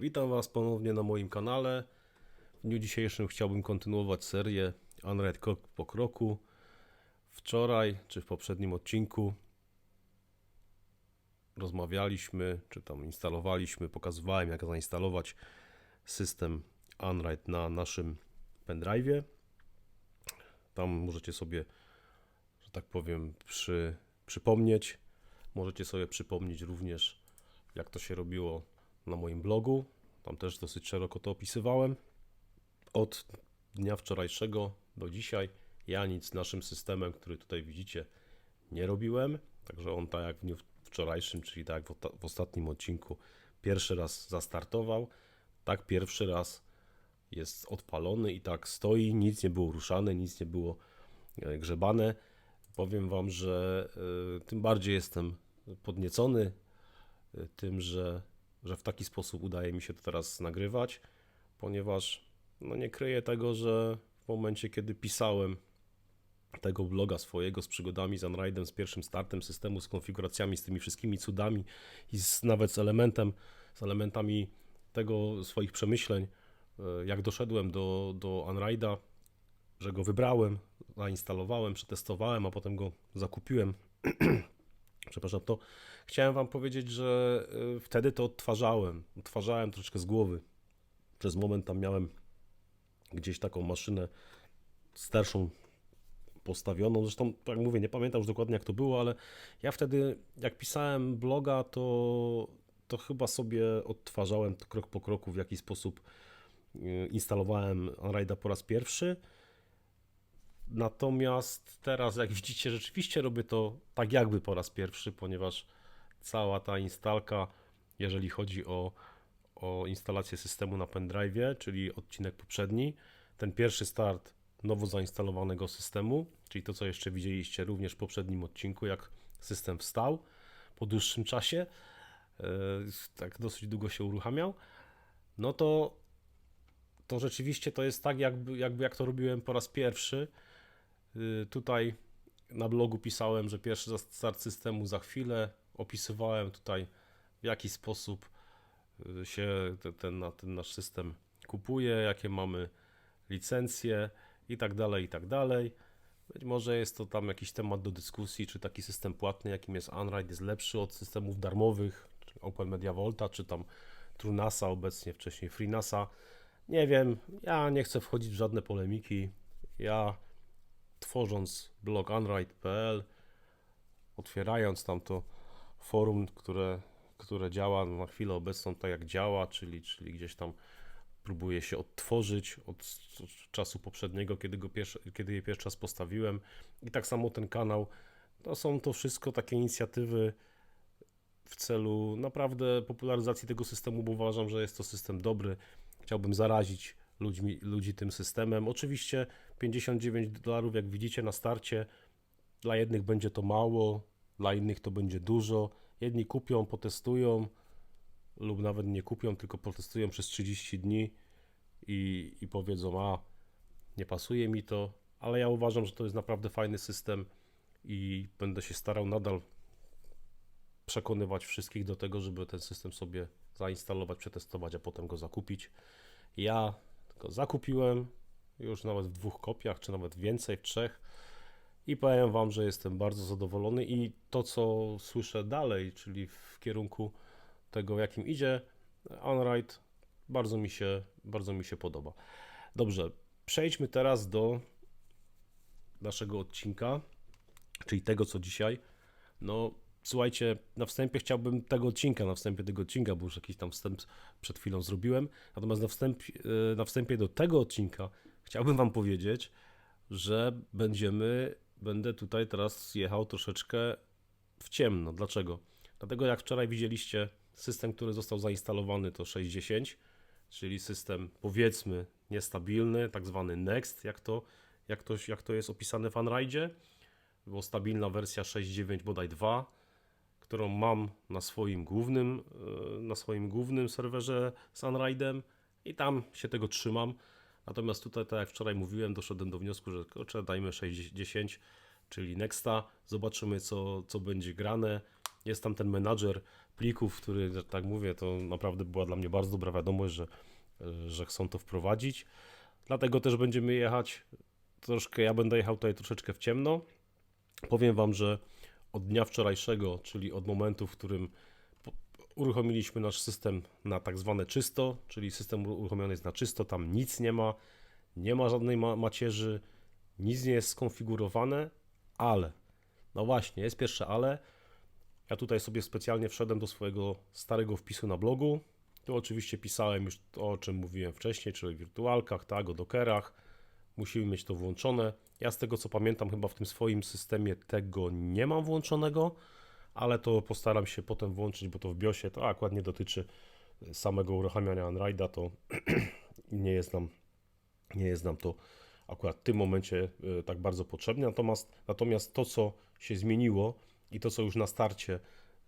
Witam Was ponownie na moim kanale. W dniu dzisiejszym chciałbym kontynuować serię Unread krok po kroku. Wczoraj, czy w poprzednim odcinku, rozmawialiśmy, czy tam instalowaliśmy, pokazywałem jak zainstalować system Unread na naszym pendrive'ie. Tam możecie sobie, że tak powiem, przy, przypomnieć. Możecie sobie przypomnieć również, jak to się robiło na moim blogu. Tam też dosyć szeroko to opisywałem. Od dnia wczorajszego do dzisiaj ja nic z naszym systemem, który tutaj widzicie, nie robiłem. Także on tak jak w dniu wczorajszym, czyli tak jak w, w ostatnim odcinku, pierwszy raz zastartował, tak pierwszy raz jest odpalony i tak stoi, nic nie było ruszane, nic nie było e, grzebane. Powiem Wam, że e, tym bardziej jestem podniecony e, tym, że, że w taki sposób udaje mi się to teraz nagrywać, ponieważ no nie kryję tego, że w momencie, kiedy pisałem tego bloga swojego z przygodami z Unraidem, z pierwszym startem systemu, z konfiguracjami, z tymi wszystkimi cudami i z, nawet z elementem, z elementami tego swoich przemyśleń, e, jak doszedłem do, do Unraida, że go wybrałem, zainstalowałem, przetestowałem, a potem go zakupiłem. Przepraszam, to chciałem Wam powiedzieć, że y, wtedy to odtwarzałem. Odtwarzałem troszeczkę z głowy. Przez moment tam miałem gdzieś taką maszynę starszą postawioną. Zresztą, tak mówię, nie pamiętam już dokładnie jak to było, ale ja wtedy, jak pisałem bloga, to, to chyba sobie odtwarzałem krok po kroku, w jaki sposób y, instalowałem Unraida po raz pierwszy. Natomiast teraz, jak widzicie, rzeczywiście robię to tak jakby po raz pierwszy, ponieważ cała ta instalka, jeżeli chodzi o, o instalację systemu na pendrive, czyli odcinek poprzedni, ten pierwszy start nowo zainstalowanego systemu, czyli to, co jeszcze widzieliście również w poprzednim odcinku, jak system wstał po dłuższym czasie, e, tak dosyć długo się uruchamiał, no to, to rzeczywiście to jest tak, jakby, jakby jak to robiłem po raz pierwszy. Y, Tutaj na blogu pisałem, że pierwszy start systemu za chwilę. Opisywałem tutaj, w jaki sposób y, się te- ten, ten nasz system kupuje, jakie mamy licencje i tak dalej, i tak dalej. Być może jest to tam jakiś temat do dyskusji, czy taki system płatny, jakim jest Unride, jest lepszy od systemów darmowych, czy Open Media Volta, czy tam TrueNASa, obecnie wcześniej FreeNASa. Nie wiem, ja nie chcę wchodzić w żadne polemiki. Ja tworząc blog unride.pl, otwierając tam to forum, które, które działa na chwilę obecną tak jak działa, czyli, czyli gdzieś tam próbuje się odtworzyć od czasu poprzedniego, kiedy, go pierwszy, kiedy je pierwszy raz postawiłem. I tak samo ten kanał, to są to wszystko takie inicjatywy w celu naprawdę popularyzacji tego systemu, bo uważam, że jest to system dobry. Chciałbym zarazić ludźmi, ludzi tym systemem. Oczywiście 59 dolarów, jak widzicie na starcie, dla jednych będzie to mało, dla innych to będzie dużo. Jedni kupią, potestują, lub nawet nie kupią, tylko potestują przez 30 dni i, i powiedzą: A, nie pasuje mi to, ale ja uważam, że to jest naprawdę fajny system i będę się starał nadal przekonywać wszystkich do tego, żeby ten system sobie zainstalować, przetestować, a potem go zakupić. Ja go zakupiłem już nawet w dwóch kopiach, czy nawet więcej, w trzech. I powiem Wam, że jestem bardzo zadowolony i to, co słyszę dalej, czyli w kierunku tego, jakim idzie Unride, bardzo mi się, bardzo mi się podoba. Dobrze, przejdźmy teraz do naszego odcinka, czyli tego, co dzisiaj. No, słuchajcie, na wstępie chciałbym tego odcinka, na wstępie tego odcinka, bo już jakiś tam wstęp przed chwilą zrobiłem. Natomiast na, wstęp, na wstępie do tego odcinka chciałbym Wam powiedzieć, że będziemy, będę tutaj teraz jechał troszeczkę w ciemno. Dlaczego? Dlatego jak wczoraj widzieliście, system, który został zainstalowany to 6.10, czyli system powiedzmy niestabilny, tak zwany Next, jak to, jak to, jak to jest opisane w Unride, bo stabilna wersja 6.9 bodaj 2, którą mam na swoim głównym, e, na swoim głównym serwerze z Unride'em i tam się tego trzymam. Natomiast tutaj, tak jak wczoraj mówiłem, doszedłem do wniosku, że kurczę, dajmy 6.10, czyli Nexta, zobaczymy co, co będzie grane. jest tam ten menadżer plików, który, tak mówię, to naprawdę była dla mnie bardzo dobra wiadomość, że, że chcą to wprowadzić. Dlatego też będziemy jechać troszkę, ja będę jechał tutaj troszeczkę w ciemno. Powiem Wam, że od dnia wczorajszego, czyli od momentu, w którym uruchomiliśmy nasz system na tak zwane czysto, czyli system uruchomiony jest na czysto, tam nic nie ma, nie ma żadnej ma macierzy, nic nie jest skonfigurowane, ale, no właśnie, jest pierwsze ale. Ja tutaj sobie specjalnie wszedłem do swojego starego wpisu na blogu. Tu oczywiście pisałem już to, o czym mówiłem wcześniej, czyli o wirtualkach, tak, o dockerach. Musimy mieć to włączone. Ja z tego co pamiętam, chyba w tym swoim systemie tego nie mam włączonego, ale to postaram się potem włączyć, bo to w BIOSie to akurat nie dotyczy samego uruchamiania Androida, to nie jest nam, nie jest nam to akurat w tym momencie e, tak bardzo potrzebne. Natomiast, natomiast to, co się zmieniło i to, co już na starcie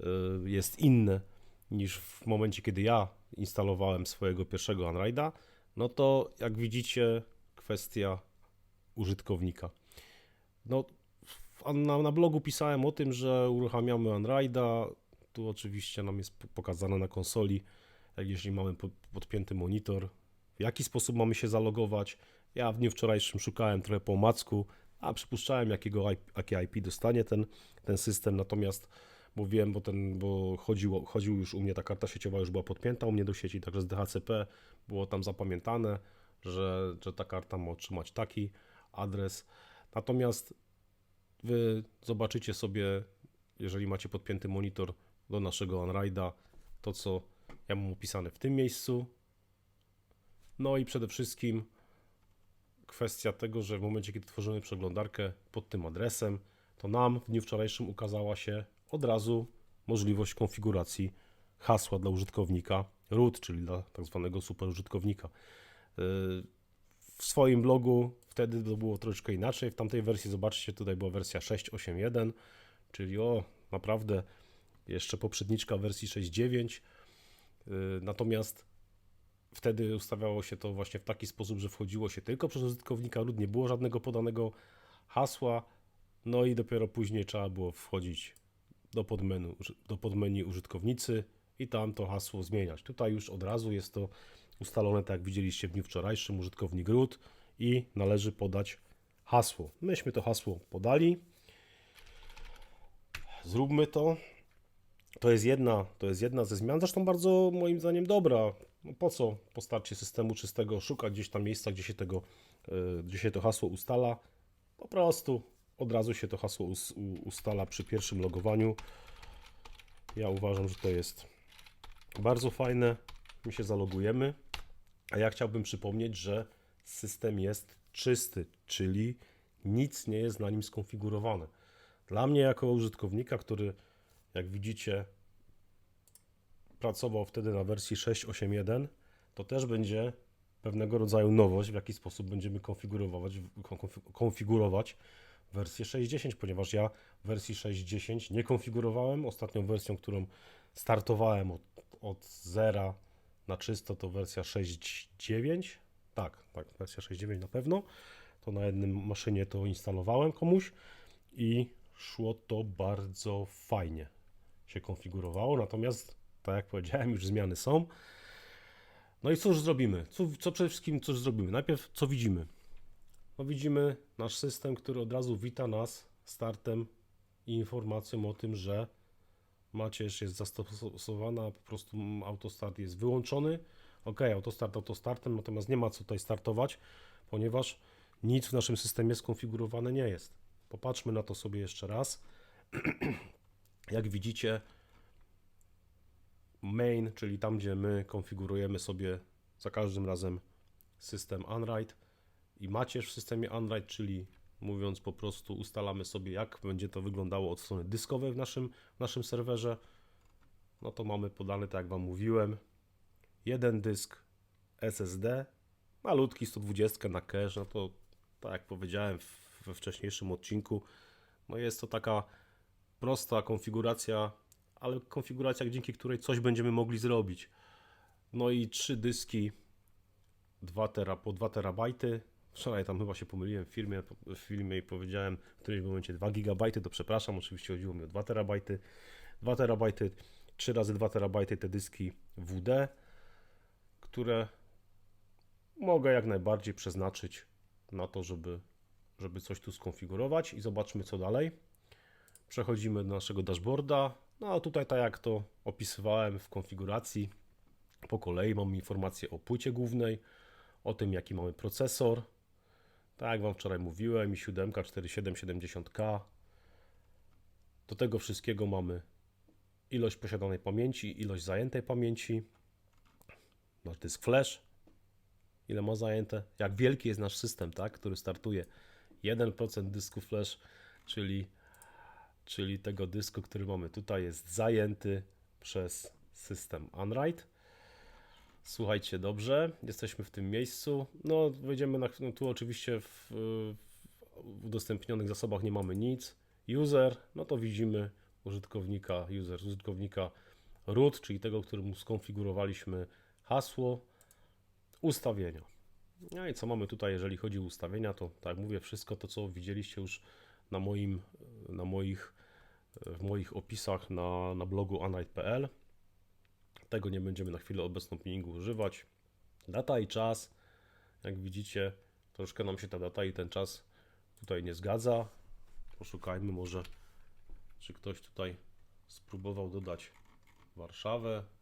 e, jest inne niż w momencie, kiedy ja instalowałem swojego pierwszego Androida, no to jak widzicie, kwestia użytkownika. No, na, na blogu pisałem o tym, że uruchamiamy Androida. Tu oczywiście nam jest pokazane na konsoli, jeśli mamy po- podpięty monitor, w jaki sposób mamy się zalogować. Ja w dniu wczorajszym szukałem trochę po omacku, a przypuszczałem, jakiego IP, jakie IP dostanie ten, ten system, natomiast mówiłem, bo, ten, bo chodziło, chodził już u mnie, ta karta sieciowa już była podpięta u mnie do sieci, także z DHCP było tam zapamiętane, że, że ta karta ma otrzymać taki adres. Natomiast Wy zobaczycie sobie, jeżeli macie podpięty monitor do naszego Androida, to co ja mam opisane w tym miejscu. No i przede wszystkim kwestia tego, że w momencie, kiedy tworzymy przeglądarkę pod tym adresem, to nam w dniu wczorajszym ukazała się od razu możliwość konfiguracji hasła dla użytkownika root, czyli dla tak zwanego superużytkownika. Yy, w swoim blogu wtedy to było troszeczkę inaczej. W tamtej wersji, zobaczcie, tutaj była wersja 6.8.1, czyli o, naprawdę jeszcze poprzedniczka wersji 6.9. Yy, Natomiast wtedy ustawiało się to właśnie w taki sposób, że wchodziło się tylko przez użytkownika root, nie było żadnego podanego hasła, no i dopiero później trzeba było wchodzić do podmenu, do podmenu użytkownicy i tam to hasło zmieniać. Tutaj już od razu jest to ustalone, tak jak widzieliście w dniu wczorajszym, użytkownik root i należy podać hasło. Myśmy to hasło podali. Zróbmy to. To jest jedna, to jest jedna ze zmian, zresztą bardzo moim zdaniem dobra. No po co po starcie systemu czystego szukać gdzieś tam miejsca, gdzie się, tego, y, gdzie się to hasło ustala? Po prostu od razu się to hasło ustala przy pierwszym logowaniu. Ja uważam, że to jest bardzo fajne. My się zalogujemy. A ja chciałbym przypomnieć, że system jest czysty, czyli nic nie jest na nim skonfigurowane. Dla mnie, jako użytkownika, który, jak widzicie, pracował wtedy na wersji 6.8.1, to też będzie pewnego rodzaju nowość, w jaki sposób będziemy konfigurować, konfi- konfigurować wersję 6.10, ponieważ ja wersji 6.10 nie konfigurowałem. Ostatnią wersją, którą startowałem od, od zera na czysto, to wersja 6.9. Tak, tak, wersja 6.9 na pewno. To na jednym maszynie to instalowałem komuś i szło to bardzo fajnie się konfigurowało. Natomiast, tak jak powiedziałem, już zmiany są. No i cóż zrobimy? Co, co przede wszystkim cóż zrobimy? Najpierw co widzimy? No widzimy nasz system, który od razu wita nas startem i informacją o tym, że macierz jest zastosowana, po prostu autostart jest wyłączony. Ok, autostart autostartem, natomiast nie ma co tutaj startować, ponieważ nic w naszym systemie skonfigurowane nie jest. Popatrzmy na to sobie jeszcze raz. Jak widzicie, main, czyli tam, gdzie my konfigurujemy sobie za każdym razem system Android i macierz w systemie Android, czyli mówiąc po prostu ustalamy sobie, jak będzie to wyglądało od strony dyskowej w naszym, w naszym serwerze. No to mamy podane, tak jak Wam mówiłem, jeden dysk SSD, malutki 120 na cache, no to tak jak powiedziałem we wcześniejszym odcinku, no jest to taka prosta konfiguracja, ale konfiguracja, dzięki której coś będziemy mogli zrobić. No i trzy dyski 2 tera, po 2 terabajty. Wczoraj tam chyba się pomyliłem w filmie, w filmie i powiedziałem w którymś momencie 2 gigabajty, to przepraszam, oczywiście chodziło mi o 2 terabajty. 2 terabajty, 3 razy 2 terabajty te dyski WD, które mogę jak najbardziej przeznaczyć na to, żeby, żeby coś tu skonfigurować i zobaczmy co dalej. Przechodzimy do naszego dashboarda. No a tutaj tak jak to opisywałem w konfiguracji, po kolei mamy informację o płycie głównej, o tym jaki mamy procesor. Tak jak Wam wczoraj mówiłem, i7 4770K. Do tego wszystkiego mamy ilość posiadanej pamięci, ilość zajętej pamięci, nasz dysk flash, ile ma zajęte, jak wielki jest nasz system, tak, który startuje 1% dysku flash, czyli, czyli tego dysku, który mamy tutaj jest zajęty przez system Unwrite. Słuchajcie, dobrze, jesteśmy w tym miejscu. No, wejdziemy na, no, tu oczywiście w, w udostępnionych zasobach nie mamy nic. User, no to widzimy użytkownika, user, użytkownika root, czyli tego, któremu skonfigurowaliśmy hasło, ustawienia. No i co mamy tutaj, jeżeli chodzi o ustawienia, to tak jak mówię, wszystko to, co widzieliście już na moim, na moich, w moich opisach na, na blogu anite.pl. Tego nie będziemy na chwilę obecną peelingu używać. Data i czas, jak widzicie, troszkę nam się ta data i ten czas tutaj nie zgadza. Poszukajmy może, czy ktoś tutaj spróbował dodać Warszawę.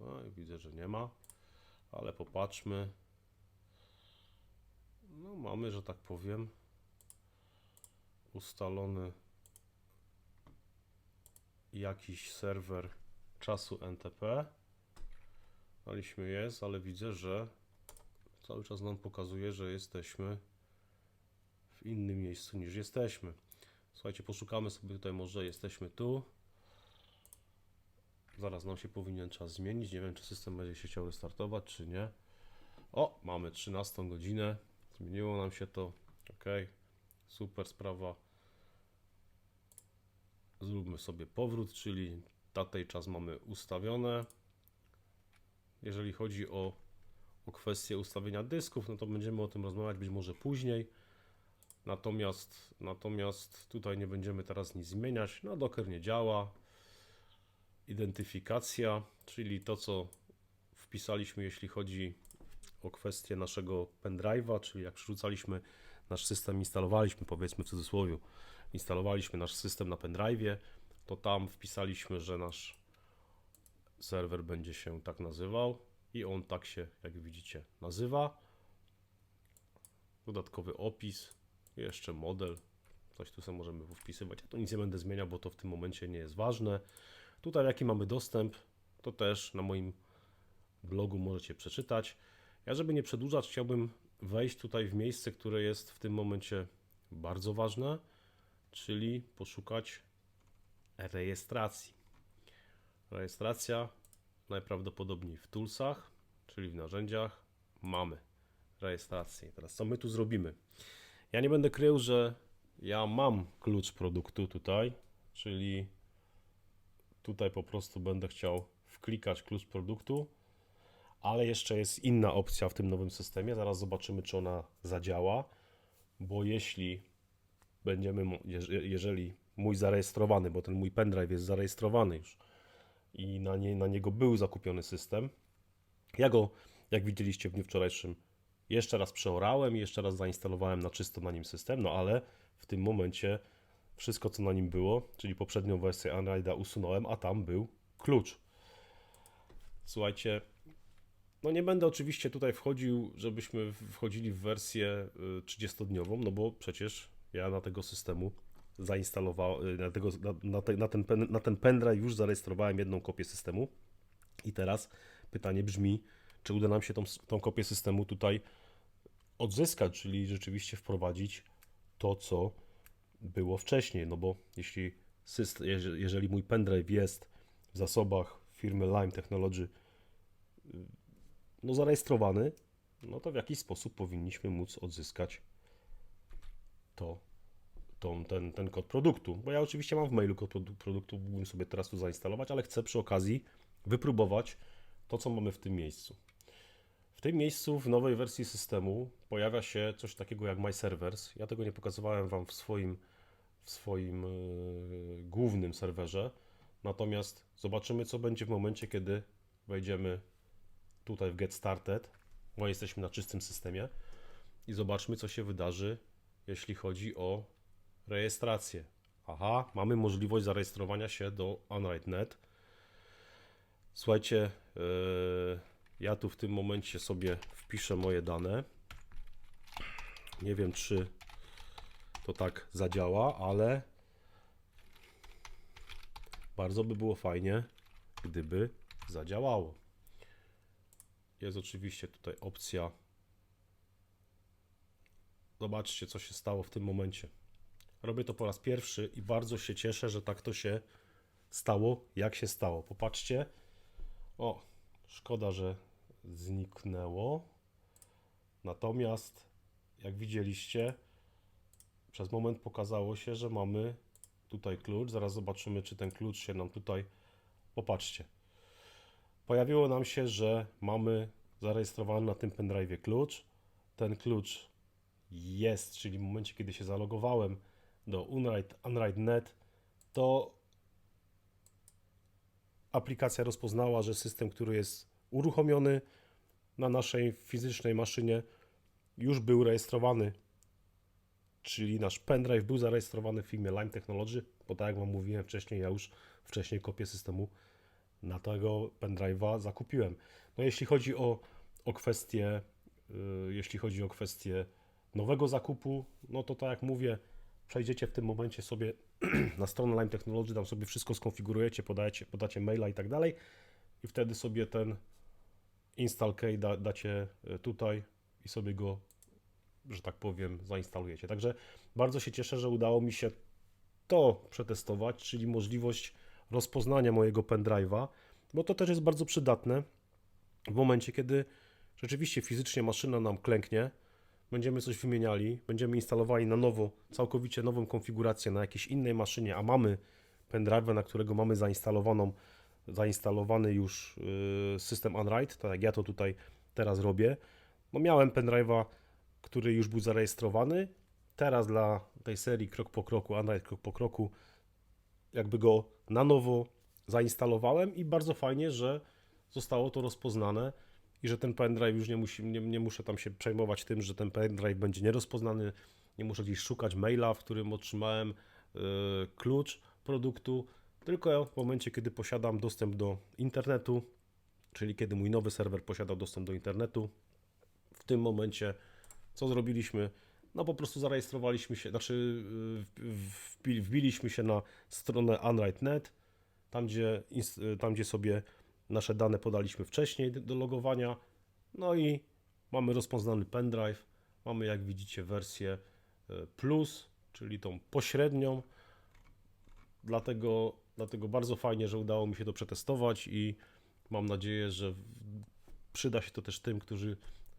No widzę, że nie ma, ale popatrzmy. No mamy, że tak powiem, ustalony jakiś serwer czasu NTP. Daliśmy jest, ale widzę, że cały czas nam pokazuje, że jesteśmy w innym miejscu niż jesteśmy. Słuchajcie, poszukamy sobie tutaj, może jesteśmy tu. Zaraz nam się powinien czas zmienić. Nie wiem, czy system będzie się chciał restartować, czy nie. O, mamy 13 godzinę. Zmieniło nam się to. Ok, super sprawa. Zróbmy sobie powrót, czyli i czas mamy ustawione. Jeżeli chodzi o, o kwestię ustawienia dysków, no to będziemy o tym rozmawiać być może później. Natomiast, natomiast tutaj nie będziemy teraz nic zmieniać. No, Docker nie działa. Identyfikacja, czyli to, co wpisaliśmy, jeśli chodzi o kwestię naszego pendrive'a, czyli jak przerzucaliśmy nasz system, instalowaliśmy, powiedzmy w cudzysłowie, instalowaliśmy nasz system na pendrive'ie, to tam wpisaliśmy, że nasz serwer będzie się tak nazywał i on tak się, jak widzicie, nazywa. Dodatkowy opis, jeszcze model, coś tu sobie możemy wpisywać. Ja tu nic nie będę zmieniał, bo to w tym momencie nie jest ważne. Tutaj jaki mamy dostęp, to też na moim blogu możecie przeczytać. Ja, żeby nie przedłużać, chciałbym wejść tutaj w miejsce, które jest w tym momencie bardzo ważne, czyli poszukać rejestracji. Rejestracja najprawdopodobniej w toolsach, czyli w narzędziach mamy rejestrację. Teraz co my tu zrobimy? Ja nie będę krył, że ja mam klucz produktu tutaj, czyli tutaj po prostu będę chciał wklikać klucz produktu, ale jeszcze jest inna opcja w tym nowym systemie. Zaraz zobaczymy, czy ona zadziała, bo jeśli będziemy, jeżeli mój zarejestrowany, bo ten mój pendrive jest zarejestrowany już i na, nie, na niego był zakupiony system, ja go, jak widzieliście w dniu wczorajszym, jeszcze raz przeorałem i jeszcze raz zainstalowałem na czysto na nim system, no ale w tym momencie wszystko, co na nim było, czyli poprzednią wersję Androida usunąłem, a tam był klucz. Słuchajcie, no nie będę oczywiście tutaj wchodził, żebyśmy wchodzili w wersję y, 30-dniową, no bo przecież ja na tego systemu zainstalowałem, na, tego, na, te, na, ten, na ten pendrive już zarejestrowałem jedną kopię systemu i teraz pytanie brzmi, czy uda nam się tą, tą kopię systemu tutaj odzyskać, czyli rzeczywiście wprowadzić to, co było wcześniej, no bo jeśli, jeżeli mój pendrive jest w zasobach firmy Lime Technology no, zarejestrowany, no to w jakiś sposób powinniśmy móc odzyskać to, tą, ten, ten kod produktu. Bo ja oczywiście mam w mailu kod produ- produktu, mógłbym sobie teraz tu zainstalować, ale chcę przy okazji wypróbować to, co mamy w tym miejscu. W tym miejscu w nowej wersji systemu pojawia się coś takiego jak My Servers. Ja tego nie pokazywałem Wam w swoim, w swoim yy, głównym serwerze. Natomiast zobaczymy, co będzie w momencie, kiedy wejdziemy tutaj w Get Started, bo jesteśmy na czystym systemie i zobaczmy, co się wydarzy, jeśli chodzi o rejestrację. Aha, mamy możliwość zarejestrowania się do Unright.net. Słuchajcie, yy, ja tu w tym momencie sobie wpiszę moje dane. Nie wiem, czy to tak zadziała, ale bardzo by było fajnie, gdyby zadziałało. Jest oczywiście tutaj opcja. Zobaczcie, co się stało w tym momencie. Robię to po raz pierwszy i bardzo się cieszę, że tak to się stało, jak się stało. Popatrzcie. O, szkoda, że zniknęło. Natomiast, jak widzieliście, przez moment pokazało się, że mamy tutaj klucz. Zaraz zobaczymy, czy ten klucz się nam tutaj. Popatrzcie. Pojawiło nam się, że mamy zarejestrowany na tym pendrive klucz. Ten klucz jest, czyli w momencie, kiedy się zalogowałem do Unright.net, to aplikacja rozpoznała, że system, który jest uruchomiony na naszej fizycznej maszynie, już był rejestrowany. Czyli nasz pendrive był zarejestrowany w firmie Lime Technology, bo tak jak Wam mówiłem wcześniej, ja już wcześniej kopię systemu na tego pendrive'a zakupiłem. No jeśli chodzi o, o kwestię, yy, jeśli chodzi o kwestię nowego zakupu, no to tak jak mówię, przejdziecie w tym momencie sobie na stronę Lime Technology, tam sobie wszystko skonfigurujecie, podajecie, podacie maila i tak dalej i wtedy sobie ten install key da, dacie y, tutaj i sobie go, że tak powiem, zainstalujecie. Także bardzo się cieszę, że udało mi się to przetestować, czyli możliwość rozpoznania mojego pendrive'a, bo to też jest bardzo przydatne w momencie, kiedy rzeczywiście fizycznie maszyna nam klęknie, będziemy coś wymieniali, będziemy instalowali na nowo, całkowicie nową konfigurację na jakiejś innej maszynie, a mamy pendrive'a, na którego mamy zainstalowaną, zainstalowany już yy, system Unwrite, tak jak ja to tutaj teraz robię. No miałem pendrive'a, który już był zarejestrowany. Teraz dla tej serii krok po kroku, Unwrite krok po kroku, jakby go na nowo zainstalowałem i bardzo fajnie, że zostało to rozpoznane i że ten pendrive już nie, musi, nie, nie muszę tam się przejmować tym, że ten pendrive będzie nierozpoznany, nie muszę gdzieś szukać maila, w którym otrzymałem y, klucz produktu, tylko w momencie, kiedy posiadam dostęp do internetu, czyli kiedy mój nowy serwer posiadał dostęp do internetu, w tym momencie co zrobiliśmy? No po prostu zarejestrowaliśmy się, znaczy wbi- wbiliśmy się na stronę Unwrite.net, tam gdzie, tam gdzie sobie nasze dane podaliśmy wcześniej do logowania. No i mamy rozpoznany pendrive. Mamy, jak widzicie, wersję e, plus, czyli tą pośrednią. Dlatego, dlatego bardzo fajnie, że udało mi się to przetestować i mam nadzieję, że przyda się to też tym, którzy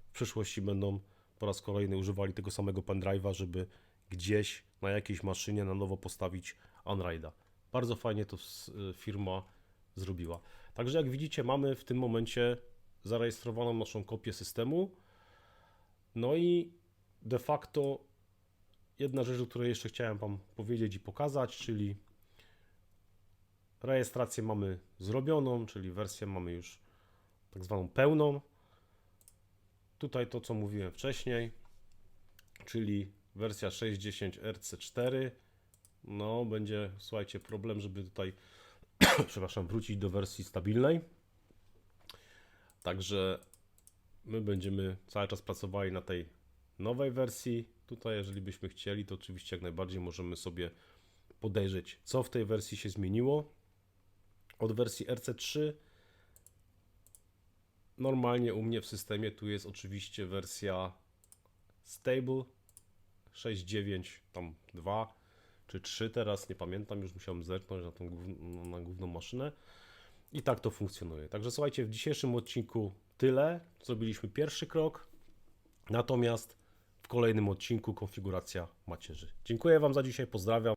w przyszłości będą po raz kolejny używali tego samego pendrive'a, żeby gdzieś na jakiejś maszynie na nowo postawić Unride'a. Bardzo fajnie to firma zrobiła. Także jak widzicie, mamy w tym momencie zarejestrowaną naszą kopię systemu. No i de facto jedna rzecz, o której jeszcze chciałem Wam powiedzieć i pokazać, czyli rejestrację mamy zrobioną, czyli wersję mamy już tak zwaną pełną. Tutaj to, co mówiłem wcześniej, czyli wersja 6.10 RC4. No, będzie, słuchajcie, problem, żeby tutaj przepraszam, wrócić do wersji stabilnej. Także my będziemy cały czas pracowali na tej nowej wersji. Tutaj, jeżeli byśmy chcieli, to oczywiście jak najbardziej możemy sobie podejrzeć, co w tej wersji się zmieniło. Od wersji RC3 normalnie u mnie w systemie tu jest oczywiście wersja stable 6.9 tam 2 czy 3 teraz, nie pamiętam, już musiałem zerknąć na tą na główną maszynę. I tak to funkcjonuje. Także słuchajcie, w dzisiejszym odcinku tyle. Zrobiliśmy pierwszy krok, natomiast w kolejnym odcinku konfiguracja macierzy. Dziękuję Wam za dzisiaj, pozdrawiam.